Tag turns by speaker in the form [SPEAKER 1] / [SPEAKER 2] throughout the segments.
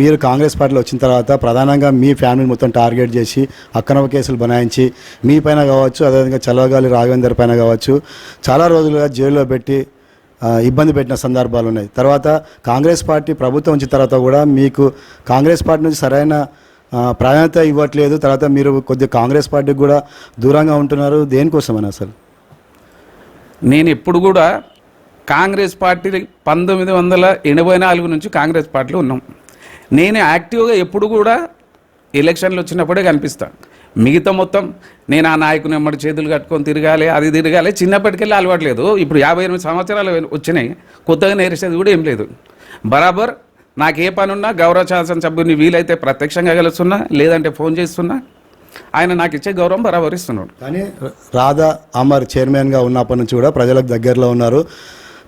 [SPEAKER 1] మీరు కాంగ్రెస్ పార్టీలో వచ్చిన తర్వాత ప్రధానంగా మీ ఫ్యామిలీ మొత్తం టార్గెట్ చేసి అక్రమ కేసులు బనాయించి మీ పైన కావచ్చు అదేవిధంగా చలవగాలి రాఘవేందర్ పైన కావచ్చు చాలా రోజులుగా జైల్లో పెట్టి ఇబ్బంది పెట్టిన సందర్భాలు ఉన్నాయి. తర్వాత కాంగ్రెస్ పార్టీ ప్రభుత్వం వచ్చిన తర్వాత కూడా మీకు కాంగ్రెస్ పార్టీ నుంచి సరైన ప్రాధాన్యత ఇవ్వట్లేదు. తర్వాత మీరు కొద్దిగా కాంగ్రెస్ పార్టీకి కూడా దూరంగా ఉంటున్నారు. దేనికోసమని అసలు
[SPEAKER 2] నేను ఎప్పుడు కూడా కాంగ్రెస్ పార్టీ పంతొమ్మిది వందల ఎనభై నాలుగు నుంచి కాంగ్రెస్ పార్టీలో ఉన్నాం. నేను యాక్టివ్గా ఎప్పుడు కూడా ఎలక్షన్లు వచ్చినప్పుడే కనిపిస్తా. మిగతా మొత్తం నేను ఆ నాయకుని ఎమ్మడి చేతులు కట్టుకొని తిరగాలి అది తిరగాలి. చిన్నప్పటికెళ్ళి అలవాట్లేదు ఇప్పుడు యాభై ఎనిమిది సంవత్సరాలు వచ్చినాయి. కొత్తగా నేర్చేది కూడా ఏం లేదు. బరాబర్ నాకు ఏ పని ఉన్నా గౌరవ శాసనసభ్యుని వీలైతే ప్రత్యక్షంగా కలుస్తున్నా లేదంటే ఫోన్ చేస్తున్నా. ఆయన నాకు ఇచ్చే గౌరవం బరాబర్ ఇస్తున్నాడు.
[SPEAKER 1] కానీ రాధా అమర్ చైర్మన్గా ఉన్నప్పటి నుంచి కూడా ప్రజలకు దగ్గరలో ఉన్నారు.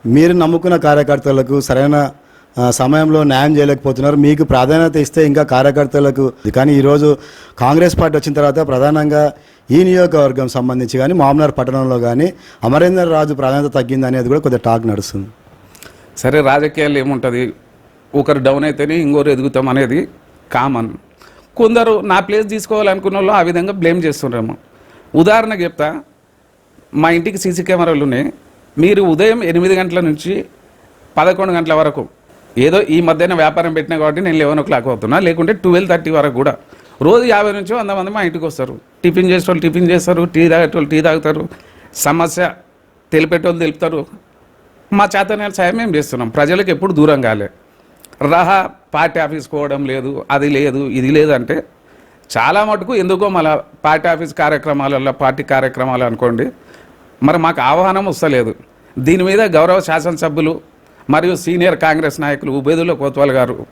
[SPEAKER 1] మీరు నమ్ముకున్న కార్యకర్తలకు సరైన సమయంలో న్యాయం చేయలేకపోతున్నారు. మీకు ప్రాధాన్యత ఇస్తే ఇంకా కార్యకర్తలకు కానీ ఈరోజు కాంగ్రెస్ పార్టీ వచ్చిన తర్వాత ప్రధానంగా ఈ నియోజకవర్గం సంబంధించి కానీ మామనార్ పట్టణంలో కానీ అమరేందర్ రాజు ప్రాధాన్యత తగ్గింది అనేది కూడా కొద్దిగా టాక్ నడుస్తుంది.
[SPEAKER 2] సరే రాజకీయాలు ఏముంటుంది? ఒకరు డౌన్ అయితేనే ఇంకోరు ఎదుగుతాం అనేది కామన్ కొందరు నా ప్లేస్ తీసుకోవాలనుకున్న వాళ్ళు ఆ విధంగా బ్లేమ్ చేస్తుండ్రేమో. ఉదాహరణకు చెప్తా మా ఇంటికి సీసీ కెమెరాలు ఉన్నాయి. మీరు ఉదయం ఎనిమిది గంటల నుంచి పదకొండు గంటల వరకు ఏదో ఈ మధ్యన వ్యాపారం పెట్టినా కాబట్టి నేను లెవెన్ ఓ క్లాక్ అవుతున్నా లేకుంటే ట్వెల్వ్ థర్టీ వరకు కూడా. రోజు యాభై నుంచి వంద మంది మా ఇంటికి వస్తారు. టిఫిన్ చేసేవాళ్ళు టిఫిన్ చేస్తారు టీ తాగేటోళ్ళు టీ తాగుతారు సమస్య తెలిపేటోళ్ళు తెలుపుతారు. మా చేతనే సాయం మేము చేస్తున్నాం. ప్రజలకు ఎప్పుడు దూరం కాలే. రహా పార్టీ ఆఫీస్ పోవడం లేదు అది లేదు ఇది లేదంటే చాలా మటుకు ఎందుకో మళ్ళా పార్టీ ఆఫీస్ కార్యక్రమాలలో పార్టీ కార్యక్రమాలు అనుకోండి మరి మాకు ఆహ్వానం వస్తలేదు. దీని మీద గౌరవ శాసనసభ్యులు మరియు సీనియర్ కాంగ్రెస్ నాయకులు ఉబేదుల్లా కోత్వాల్ గారు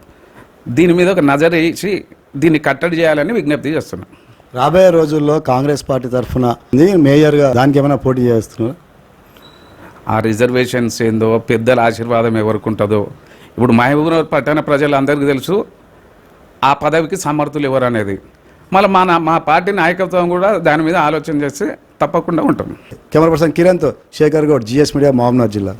[SPEAKER 2] దీని మీద ఒక నజర్ వేసి దీన్ని కట్టడి చేయాలని విజ్ఞప్తి చేస్తున్నాం
[SPEAKER 1] రాబోయే రోజుల్లో కాంగ్రెస్ పార్టీ తరఫున మేయర్గా దానికి ఏమైనా పోటీ చేస్తున్నారు?
[SPEAKER 2] ఆ రిజర్వేషన్స్ ఏందో పెద్దల ఆశీర్వాదం ఎవరికి ఉంటుందో ఇప్పుడు మహబూబ్నగర్ పట్టణ ప్రజలందరికీ తెలుసు ఆ పదవికి సమర్థులు ఎవరు అనేది. మళ్ళీ మా నా- మా పార్టీ నాయకత్వం కూడా దాని మీద ఆలోచన చేస్తే తప్పకుండా ఉంటాం
[SPEAKER 1] కెమెరా పర్సన్ కిరణ్తో శేఖర్ గౌడ్ జిఎస్ మీడియా మహబూబ్నగర్ జిల్లా.